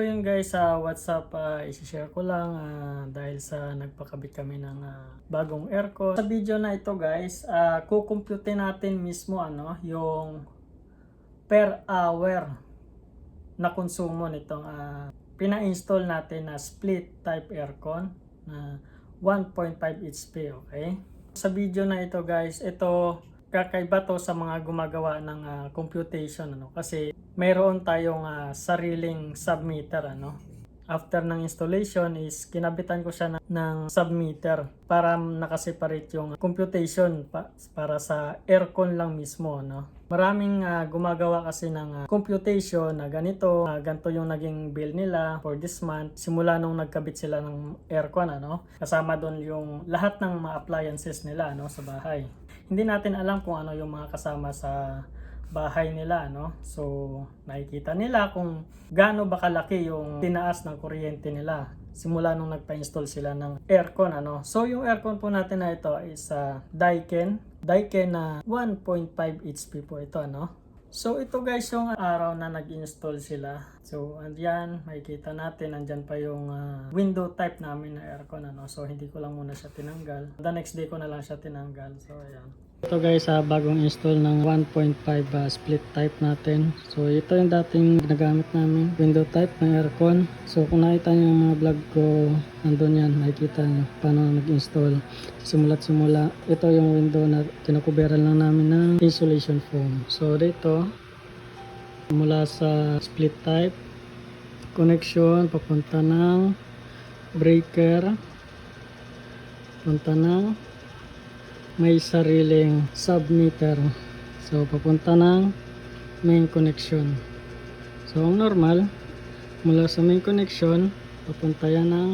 So yun guys, sa WhatsApp, uh, isi-share ko lang ah, dahil sa nagpakabit kami ng ah, bagong aircon. Sa video na ito guys, uh, kukumpute natin mismo ano, yung per hour na konsumo nitong ah, pina-install natin na split type aircon na 1.5 HP, okay? Sa video na ito guys, ito kakaiba to sa mga gumagawa ng ah, computation ano? Kasi mayroon tayong ah, sariling submeter ano? After ng installation is kinabitan ko siya ng, ng submeter para nakaseparate yung computation pa, para sa aircon lang mismo no maraming ah, gumagawa kasi ng ah, computation na ganito ah, ganito yung naging bill nila for this month. Simula nung nagkabit sila ng aircon ano? Kasama doon yung lahat ng mga appliances nila no sa bahay hindi natin alam kung ano yung mga kasama sa bahay nila, no? So, nakikita nila kung gaano ba kalaki yung tinaas ng kuryente nila simula nung nagpa-install sila ng aircon, ano? So, yung aircon po natin na ito is uh, Daikin. Daikin na 1.5 HP po ito, ano? So, ito guys yung araw na nag-install sila. So, andyan, makikita natin, andyan pa yung ah, window type namin na aircon, ano? So, hindi ko lang muna siya tinanggal. The next day ko na lang siya tinanggal. So, ayan. Ito guys, sa bagong install ng 1.5 ah, split type natin. So, ito yung dating ginagamit namin, window type ng aircon. So, kung nakita niyo yung mga vlog ko, nandun yan, makikita niyo paano nag-install. Simula't simula, ito yung window na kinukuberan lang namin ng insulation foam. So, dito, mula sa split type, connection, papunta ng breaker, punta ng may sariling submeter. So, papunta ng main connection. So, ang normal, mula sa main connection, papunta yan ng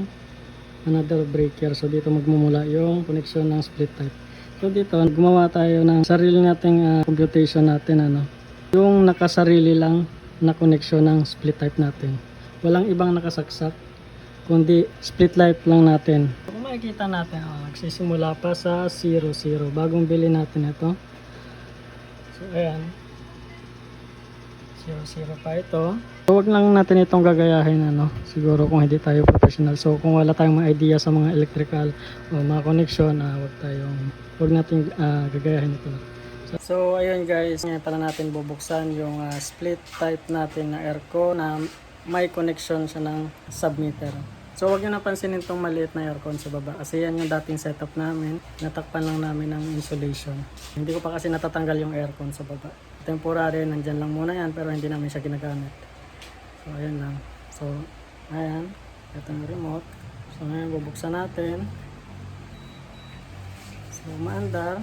another breaker. So, dito magmumula yung connection ng split type. So, dito, gumawa tayo ng sarili nating ah, computation natin. Ano? Yung nakasarili lang na connection ng split type natin. Walang ibang nakasaksak, kundi split type lang natin. Makikita natin, oh, nagsisimula pa sa 00. Bagong bili natin ito. So, ayan. 00 pa ito. So, wag lang natin itong gagayahin, ano, siguro kung hindi tayo professional. So, kung wala tayong mga idea sa mga electrical o mga connection, ah, wag tayong, wag natin ah, gagayahin ito. So, so, ayun guys, ngayon pala natin bubuksan yung ah, split type natin na aircon na may connection siya ng submeter. So, wag nyo napansinin itong maliit na aircon sa baba kasi yan yung dating setup namin. Natakpan lang namin ng insulation. Hindi ko pa kasi natatanggal yung aircon sa baba. Temporary, nandyan lang muna yan pero hindi namin siya ginagamit. So, ayan lang. So, ayan. Ito yung remote. So, ngayon bubuksan natin. So, maandar.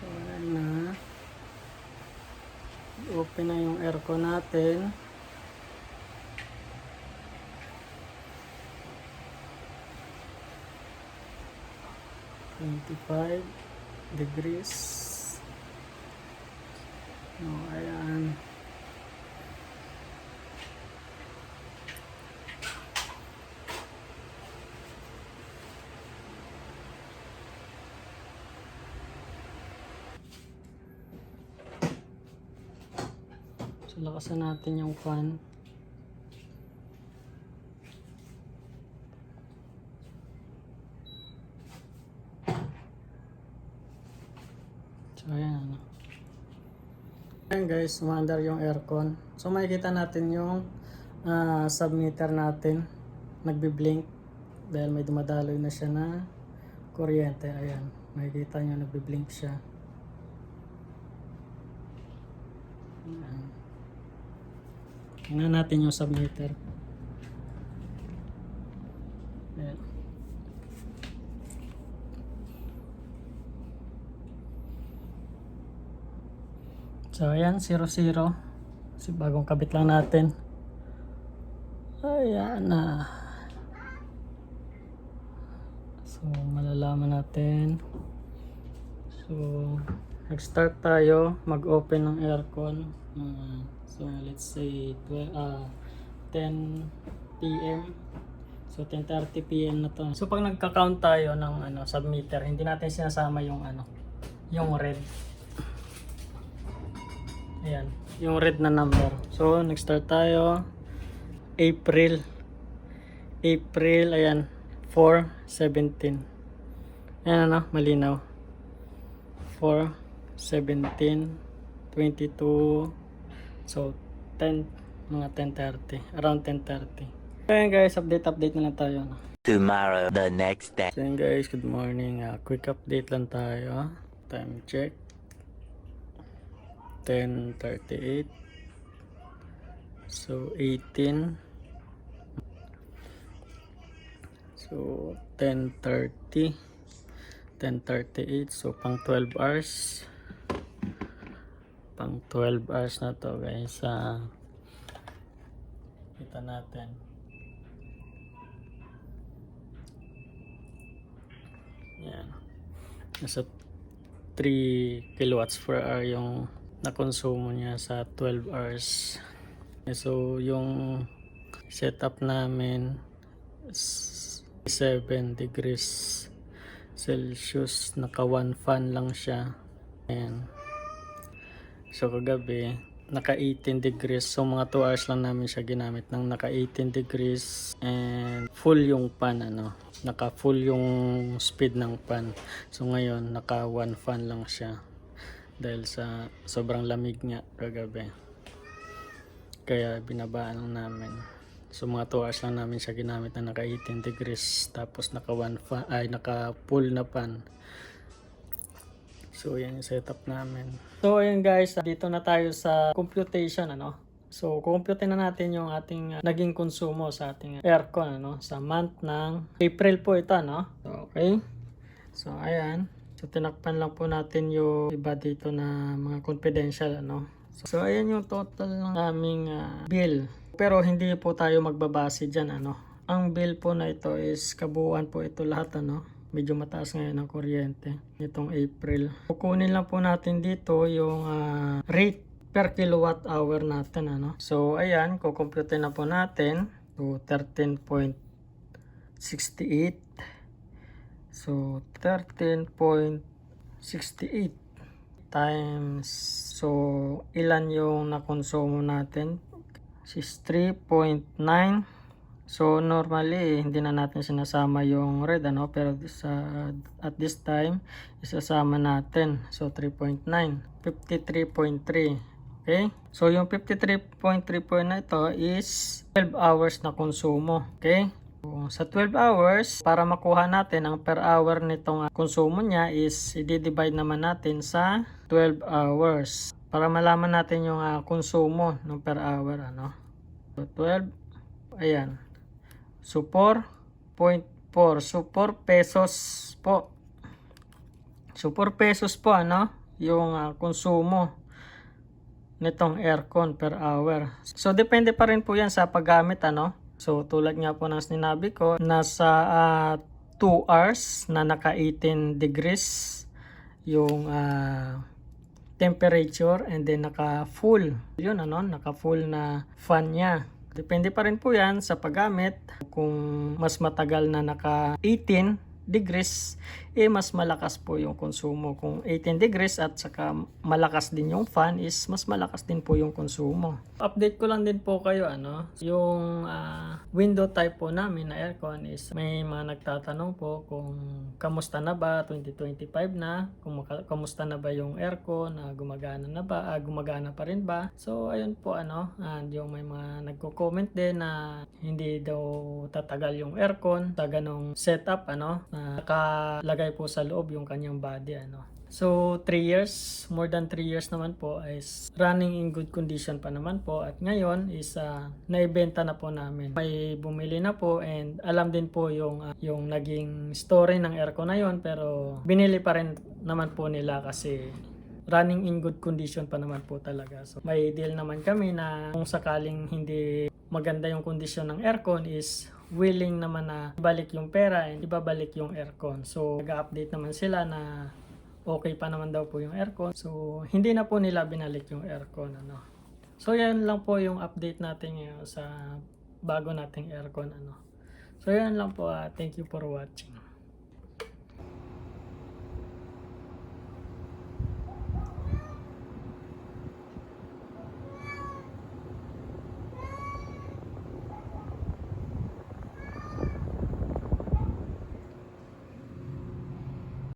So, ayan na. Open na yung aircon natin. Twenty-five degrees. No, ayan. So, lakasan natin yung fan. So, ayan. ano. Ayan guys, umaandar yung aircon. So makikita natin yung ah, submeter natin. Nagbi-blink dahil may dumadaloy na siya na kuryente. Ayan, makikita nyo nagbi-blink siya. Ayan. Tingnan natin yung submeter. Ayan. So ayan, 0-0. Kasi bagong kabit lang natin. Ayan na. So malalaman natin. So nag-start tayo mag-open ng aircon. Ah, so let's say 12, ah 10 p.m. So 10:30 p.m. na to. So pag nagka-count tayo ng ano submeter, hindi natin sinasama yung ano, yung red. Ayan. yung red na number. So, nag-start tayo. April. April, ayan. 4, 17. Ayan ano, malinaw. 4, 17, 22, so 10, mga 10.30. Around 10.30. Ayan guys, update update na lang tayo. No? Tomorrow, the next day. So yun guys, good morning. Ah, quick update lang tayo. Time check. 10.38. So 18. So 10.30. 10.38. So pang 12 hours. Pang 12 hours na to guys. Ah, kita natin. Yan. Nasa 3 kilowatts per hour yung nakonsumo niya sa 12 hours. So, yung setup namin is 7 degrees Celsius. Naka 1 fan lang siya. Ayan. So, kagabi, naka 18 degrees. So, mga 2 hours lang namin siya ginamit ng naka 18 degrees and full yung pan, ano. Naka full yung speed ng pan. So, ngayon, naka 1 fan lang siya. Dahil sa sobrang lamig nga kagabi. Kaya binabaan lang namin. So, mga 2 hours lang namin siya ginamit na naka 18 degrees. Tapos, naka 1 fan, ay, naka full na pan. So, yan yung setup namin. So, ayun guys, dito na tayo sa computation, ano. So, kukumputin na natin yung ating uh, naging konsumo sa ating aircon, ano, sa month ng April po ito, no. Okay. So, ayan. So, tinakpan lang po natin yung iba dito na mga confidential, ano. So, ayan yung total ng aming uh, bill. Pero hindi po tayo magbabase dyan, ano. Ang bill po na ito is kabuuan po ito lahat, ano medyo mataas ngayon ang kuryente nitong April. Kukunin lang po natin dito yung ah, rate per kilowatt hour natin ano. So ayan, kukumpute na po natin. So 13.68 So 13.68 times so ilan yung nakonsumo natin? is 3.9 So normally hindi na natin sinasama yung red ano pero sa at this time isasama natin. So 3.9, 53.3. Okay? So yung 53.3 po na ito is 12 hours na konsumo. Okay? Sa 12 hours, para makuha natin ang per hour nitong uh, konsumo niya is i-divide naman natin sa 12 hours. Para malaman natin yung uh, konsumo ng per hour. Ano? So 12, ayan. So 4.4. So 4 pesos po. So 4 pesos po ano yung uh, konsumo nitong aircon per hour. So depende pa rin po yan sa paggamit ano. So tulad nga po ng sinabi ko, nasa uh, 2 hours na naka 18 degrees yung uh, temperature and then naka full. Yun ano, naka full na fan niya. Depende pa rin po yan sa paggamit. Kung mas matagal na naka 18 degrees, eh mas malakas po yung konsumo. Kung 18 degrees at saka malakas din yung fan is mas malakas din po yung konsumo. Update ko lang din po kayo ano, yung ah, window type po namin na aircon is may mga nagtatanong po kung kamusta na ba 2025 na, kung kamusta na ba yung aircon, na gumagana na ba, ah, gumagana pa rin ba. So ayun po ano, and yung may mga nagko-comment din na hindi daw tatagal yung aircon sa ganong setup ano, na nakalagay po sa loob yung kanyang body ano. So, 3 years, more than 3 years naman po is running in good condition pa naman po at ngayon is ah, naibenta na po namin. May bumili na po and alam din po yung ah, yung naging story ng aircon na yon pero binili pa rin naman po nila kasi running in good condition pa naman po talaga. So, may deal naman kami na kung sakaling hindi maganda yung kondisyon ng aircon is willing naman na ibalik yung pera and ibabalik yung aircon. So, nag-update naman sila na okay pa naman daw po yung aircon. So, hindi na po nila binalik yung aircon. Ano. So, yan lang po yung update natin ngayon sa bago nating aircon. Ano. So, yan lang po. ah. thank you for watching.